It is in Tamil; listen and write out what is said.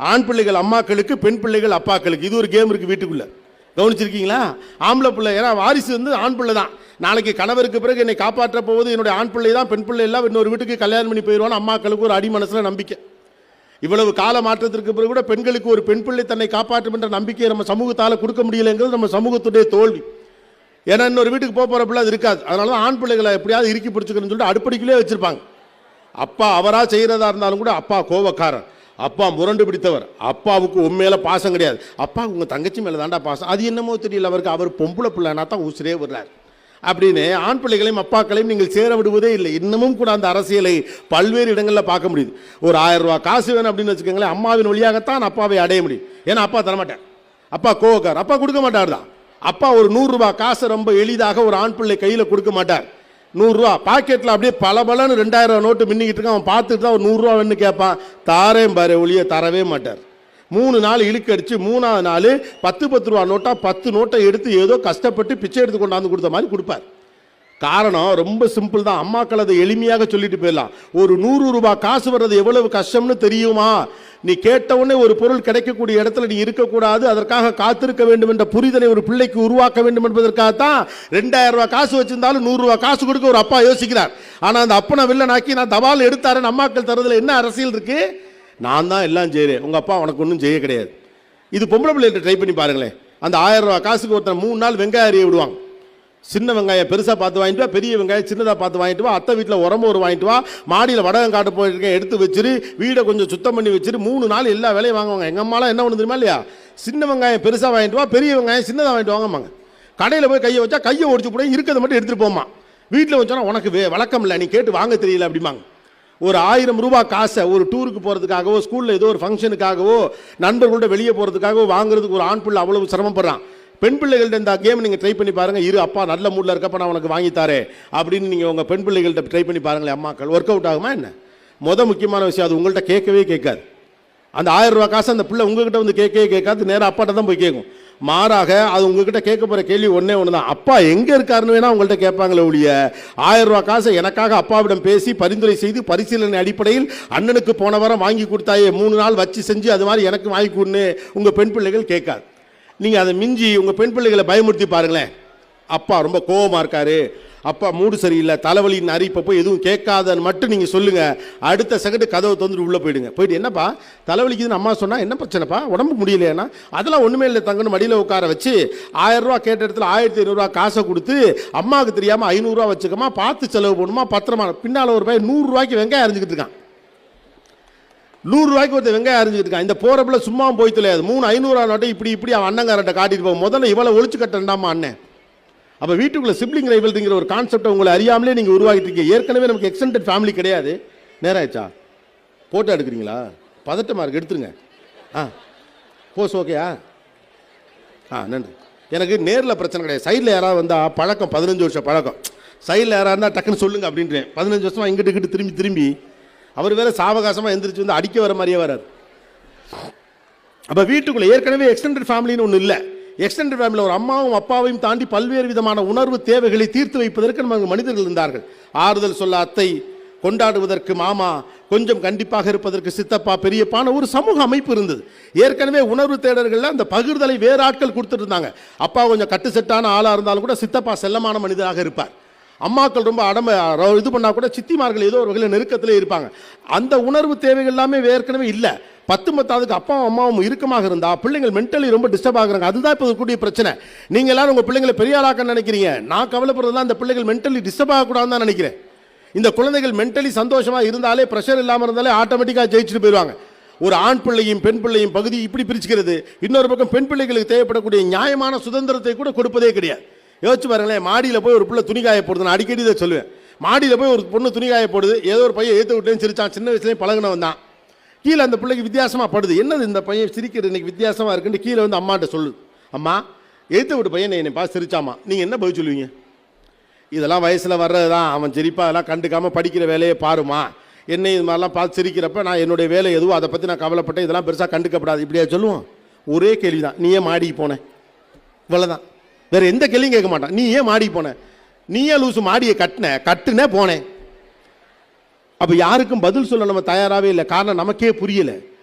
ஆண் பிள்ளைகள் அம்மாக்களுக்கு பெண் பிள்ளைகள் அப்பாக்களுக்கு. இது ஒரு கேம் இருக்கு வீட்டுக்குள்ள. கவனிச்சிருக்கீங்களா? ஆம்பளை பிள்ளை ஏன்னா வாரிசு வந்து ஆண் பிள்ளை தான். நாளைக்கு கணவருக்கு பிறகு என்னை காப்பாற்ற போவது என்னுடைய ஆண் பிள்ளை தான் பெண் பிள்ளை எல்லாம் இன்னொரு வீட்டுக்கு கல்யாணம் பண்ணி போயிடுவான்னு அம்மாக்களுக்கு ஒரு அடி மனசுல நம்பிக்கை. இவ்வளவு கால மாற்றத்திற்கு பிறகு கூட பெண்களுக்கு ஒரு பெண் பிள்ளை தன்னை காப்பாற்றும் என்ற நம்பிக்கையை நம்ம சமூகத்தால் கொடுக்க முடியலைங்கிறது நம்ம சமூகத்துடைய தோல்வி. ஏன்னா இன்னொரு வீட்டுக்கு போக போகிற பிள்ளை அது இருக்காது. அதனால தான் ஆண் பிள்ளைகளை எப்படியாவது இறுக்கி பிடிச்சிக்கணும்னு சொல்லிட்டு அடுப்படிக்குள்ளே வச்சுருப்பாங்க. அப்பா அவராக செய்கிறதா இருந்தாலும் கூட அப்பா கோவக்காரன் அப்பா முரண்டு பிடித்தவர். அப்பாவுக்கு உண்மையில பாசம் கிடையாது. அப்பா உங்கள் தங்கச்சி மேலே தாண்டா பாசம். அது என்னமோ தெரியல அவருக்கு அவர் பொம்பளை பிள்ளைனா தான் உசிரே விடுறார். அப்படின்னு ஆண் பிள்ளைகளையும் அப்பாக்களையும் நீங்கள் சேர விடுவதே இல்லை. இன்னமும் கூட அந்த அரசியலை பல்வேறு இடங்களில் பார்க்க முடியுது. ஒரு ஆயிரம் ரூபா காசு வேணும் அப்படின்னு வச்சுக்கோங்களேன் அம்மாவின் வழியாகத்தான் அப்பாவை அடைய முடியும். ஏன்னா அப்பா தரமாட்டார். அப்பா கோவக்கார் அப்பா கொடுக்க மாட்டார் தான் அப்பா ஒரு நூறுரூபா காசை ரொம்ப எளிதாக ஒரு ஆண் பிள்ளை கையில் கொடுக்க மாட்டார். நூறுரூவா பாக்கெட்டில் அப்படியே பல பலன்னு ரெண்டாயிரம் நோட்டு மின்னிக்கிட்டு இருக்கான். அவன் பார்த்துட்டு தான் ஒரு நூறுரூவா வேணும்னு கேட்பான். தாரேன் பாரு ஒளிய தரவே மாட்டார். மூணு நாள் இழுக்கடிச்சு மூணாவது நாள் பத்து பத்து ரூபா நோட்டாக பத்து நோட்டை எடுத்து ஏதோ கஷ்டப்பட்டு பிச்சை எடுத்து கொண்டாந்து கொடுத்த மாதிரி கொடுப்பார். காரணம் ரொம்ப சிம்பிள் தான். அம்மாக்கள் அதை எளிமையாக சொல்லிட்டு போயிடலாம். ஒரு நூறு ரூபாய் காசு வர்றது எவ்வளவு கஷ்டம்னு தெரியுமா? நீ கேட்டவுடனே ஒரு பொருள் கிடைக்கக்கூடிய இடத்துல நீ இருக்கக்கூடாது. அதற்காக காத்திருக்க வேண்டும் என்ற புரிதலை ஒரு பிள்ளைக்கு உருவாக்க வேண்டும் என்பதற்காகத்தான் ரெண்டாயிரம் ரூபாய் காசு வச்சிருந்தாலும் நூறுரூவா காசு கொடுக்க ஒரு அப்பா யோசிக்கிறார். ஆனால் அந்த அப்பனை வில்லனாக்கி நான் தபால் எடுத்தாரன் அம்மாக்கள் தரதுல என்ன அரசியல் இருக்கு? நான் தான் எல்லாம் செய்கிறேன் உங்கள் அப்பா உனக்கு ஒன்றும் செய்ய கிடையாது. இது பொம்பளை பிள்ளைகிட்ட ட்ரை பண்ணி பாருங்களேன். அந்த ஆயிரம் ரூபாய் காசுக்கு ஒருத்தன் மூணு நாள் வெங்காயம் அறிய விடுவாங்க சின்ன வெங்காயம் பெருசாக பார்த்து வாங்கிட்டு வா பெரிய வெங்காயம் சின்னதாக பார்த்து வாங்கிட்டு வா அத்தை வீட்டில் உரம்பு வாங்கிட்டு வா மாடியில் வடகம் காட்டு போயிருக்கேன் எடுத்து வச்சிரு வீடை கொஞ்சம் சுத்தம் பண்ணி வச்சிரு மூணு நாள் எல்லா வேலையும் வாங்குவாங்க. எங்கள் அம்மாலாம் என்ன ஒன்று தெரியுமா இல்லையா? சின்ன வெங்காயம் பெருசாக வாங்கிட்டு வா பெரிய வெங்காயம் சின்னதாக வாங்கிட்டு வாங்கம்மாங்க கடையில் போய் கையை வச்சா கையை ஒடிச்சு போட இருக்கிறத மட்டும் எடுத்துகிட்டு போமா வீட்டில் வச்சோன்னா உனக்கு வே வழக்கம் இல்லை நீ கேட்டு வாங்க தெரியல அப்படிம்பாங்க. ஒரு ஆயிரம் ரூபா காசை ஒரு டூருக்கு போகிறதுக்காகவோ ஸ்கூலில் ஏதோ ஒரு ஃபங்க்ஷனுக்காகவோ நண்பர்களோட வெளியே போகிறதுக்காகவோ வாங்குறதுக்கு ஒரு ஆண் பிள்ளை அவ்வளவு சிரமப்படுறான். பெண் பிள்ளைகள்ட்ட இந்த கேம் நீங்கள் ட்ரை பண்ணி பாருங்கள் இரு அப்பா நல்ல மூடில் இருக்கப்ப நான் உனக்கு வாங்கி அப்படின்னு நீங்கள் உங்கள் பெண் பிள்ளைகள்ட்ட ட்ரை பண்ணி பாருங்களேன். அம்மாக்கள் ஒர்க் அவுட் ஆகுமா என்ன? முத முக்கியமான விஷயம் அது உங்கள்கிட்ட கேட்கவே கேட்காது. அந்த ஆயிரம் ரூபா காசு அந்த பிள்ளை உங்ககிட்ட வந்து கேட்கவே கேட்காது. நேராக அப்பாட்ட தான் போய் கேட்கும். மாறாக அது உங்ககிட்ட கேட்க போகிற கேள்வி ஒன்றே ஒன்று தான் அப்பா எங்கே இருக்காருன்னு வேணால் உங்கள்கிட்ட கேட்பாங்களே ஒழிய ஆயிரம் ரூபா காசை எனக்காக அப்பாவிடம் பேசி பரிந்துரை செய்து பரிசீலனை அடிப்படையில் அண்ணனுக்கு போன வாரம் வாங்கி கொடுத்தாயே மூணு நாள் வச்சு செஞ்சு அது மாதிரி எனக்கு வாங்கி கொடுன்னு உங்கள் பெண் பிள்ளைகள் கேட்காது. நீங்கள் அதை மிஞ்சி உங்கள் பெண் பிள்ளைகளை பயமுறுத்தி பாருங்களேன். அப்பா ரொம்ப கோபமாக இருக்காரு. அப்பா மூடு சரியில்லை தலைவலின்னு அறிப்பை போய் எதுவும் கேட்காதன்னு மட்டும் நீங்கள் சொல்லுங்கள் அடுத்த செகண்ட் கதவை தந்துட்டு உள்ளே போயிடுங்க. போயிட்டு என்னப்பா தலைவலிக்குதுன்னு அம்மா சொன்னால் என்ன பிரச்சனைப்பா? உடம்பு முடியலையானா? அதெல்லாம் ஒன்றுமே இல்லை தங்கன்னு மடியில் உட்கார வச்சு ஆயிரரூவா கேட்ட இடத்துல ஆயிரத்தி ஐநூறுரூவா காசை கொடுத்து அம்மாவுக்கு தெரியாமல் ஐநூறுரூவா வச்சுக்கமா பார்த்து செலவு பண்ணுமா பத்திரமா? பின்னால் ஒரு பையன் நூறுரூவாய்க்கு வெங்காயம் அறிஞ்சிக்கிட்டு இருக்கான். நூறுரூவாய்க்கு ஒருத்தர் வெங்காயம் அரிஞ்சுக்கிட்டு இருக்கான் இந்த போகிறப்பில் சும்மா போய் தொலையாது மூணு ஐநூறுவா நோட்டை இப்படி இப்படி அவன் அண்ணங்காரட்ட காட்டிட்டு போகும். முதல்ல இவ்வளோ ஒழிச்சு கட்டண்டாமா அண்ணன்? அப்போ வீட்டுக்குள்ள சிப்ளிங் ரைவல்ங்கிற ஒரு கான்செப்டை உங்களை அறியாமலே நீங்கள் உருவாக்கிட்டு இருக்கீங்க. ஏற்கனவே நமக்கு எக்ஸ்டெண்டட் ஃபேமிலி கிடையாது. நேரம் ஆயிடுச்சா? போட்டோ எடுக்கிறீங்களா? பதட்ட இருக்கு. எடுத்துருங்க. ஆ. போஸ் ஓகேயா ஆ நன்றி. எனக்கு நேரில் பிரச்சனை கிடையாது. சைடில் யாராவது வந்தால் பழக்கம் பதினஞ்சு வருஷம் பழக்கம். சைடில் யாராக இருந்தால் டக்குன்னு சொல்லுங்க அப்படின்றேன். பதினஞ்சு வருஷமாக இங்கிட்டு இங்கிட்டு திரும்பி திரும்பி அவர் வேற சாவகாசமாக எந்திரிச்சு வந்து அடிக்க வர மாதிரியே வரார். அப்போ வீட்டுக்குள்ளே ஏற்கனவே எக்ஸ்டெண்டட் ஃபேமிலின்னு ஒன்று இல்லை. எக்ஸ்டெண்டட் ஃபேமிலியில் ஒரு அம்மாவும் அப்பாவையும் தாண்டி பல்வேறு விதமான உணர்வு தேவைகளை தீர்த்து வைப்பதற்கு நம்ம மனிதர்கள் இருந்தார்கள். ஆறுதல் சொல்ல அத்தை கொண்டாடுவதற்கு மாமா கொஞ்சம் கண்டிப்பாக இருப்பதற்கு சித்தப்பா பெரியப்பான ஒரு சமூக அமைப்பு இருந்தது. ஏற்கனவே உணர்வு தேடல்களில் அந்த பகிர்தலை வேறு ஆட்கள் கொடுத்துட்டு இருந்தாங்க. அப்பா கொஞ்சம் கட்டு செட்டான ஆளாக இருந்தாலும் கூட சித்தப்பா செல்லமான மனிதராக இருப்பார். அம்மாக்கள் ரொம்ப அடமை இது பண்ணால் கூட சித்திமார்கள் ஏதோ ஒரு வகையில் நெருக்கத்தில் இருப்பாங்க. அந்த உணர்வு தேவைகள் எல்லாமே ஏற்கனவே இல்லை. பத்து பத்தாவதுக்கு அப்பாவும் அம்மாவும் இறுக்கமாக இருந்தா பிள்ளைங்கள் மென்டலி ரொம்ப டிஸ்டர்ப் ஆகுறாங்க. அதுதான் இப்போ இருக்கக்கூடிய பிரச்சனை. நீங்கள் எல்லாரும் உங்கள் பிள்ளைங்களை பெரிய ஆளாக்க நினைக்கிறீங்க. நான் கவலைப்படுறதுலாம் அந்த பிள்ளைகள் மென்டலி டிஸ்டர்ப் ஆகக்கூடாதுன்னு தான் நினைக்கிறேன். இந்த குழந்தைகள் மென்டலி சந்தோஷமாக இருந்தாலே ப்ரெஷர் இல்லாமல் இருந்தாலே ஆட்டோமேட்டிக்காக ஜெயிச்சுட்டு போயிடுவாங்க. ஒரு ஆண் பிள்ளையும் பெண் பிள்ளையும் பகுதி இப்படி பிரிச்சுக்கிறது. இன்னொரு பக்கம் பெண் பிள்ளைகளுக்கு தேவைப்படக்கூடிய நியாயமான சுதந்திரத்தை கூட கொடுப்பதே கிடையாது. யோசிச்சு பாருங்களேன் மாடியில் போய் ஒரு பிள்ளை துணி காய போடுது நான் அடிக்கடி இதை சொல்லுவேன். மாடியில் போய் ஒரு பொண்ணு துணி காய போடுது ஏதோ ஒரு பையன் ஏற்று விட்டேன்னு சிரிச்சான் சின்ன வயசுலேயும் பழகினவன் தான். கீழே அந்த பிள்ளைக்கு வித்தியாசமாக படுது. என்னது இந்த பையன் சிரிக்கிறது? இன்னைக்கு வித்தியாசமாக இருக்குன்னு கீழே வந்து அம்மாட்ட சொல்லுது அம்மா ஏற்று விட்டு பையன் என்னை பார்த்து சிரிச்சாமா? நீங்கள் என்ன பதில் சொல்லுவீங்க? இதெல்லாம் வயசில் வர்றது தான் அவன் சிரிப்பா அதெல்லாம் கண்டுக்காமல் படிக்கிற வேலையை பாருமா. என்னை இது மாதிரிலாம் பார்த்து சிரிக்கிறப்ப நான் என்னுடைய வேலை எதுவோ அதை பற்றி நான் கவலைப்பட்டேன். இதெல்லாம் பெருசாக கண்டுக்கப்படாது. இப்படியா சொல்லுவோம்? ஒரே கேள்வி தான் நீயே மாடிக்கு போனேன் இவ்வளோதான் வேறு எந்த கேள்வியும் கேட்க மாட்டான். நீ ஏன் மாடி போன? நீ ஏன் லூசு மாடியை கட்டின? கட்டுனே போனேன். அப்போ யாருக்கும் பதில் சொல்ல நம்ம தயாராகவே இல்லை. காரணம் நமக்கே புரியலை.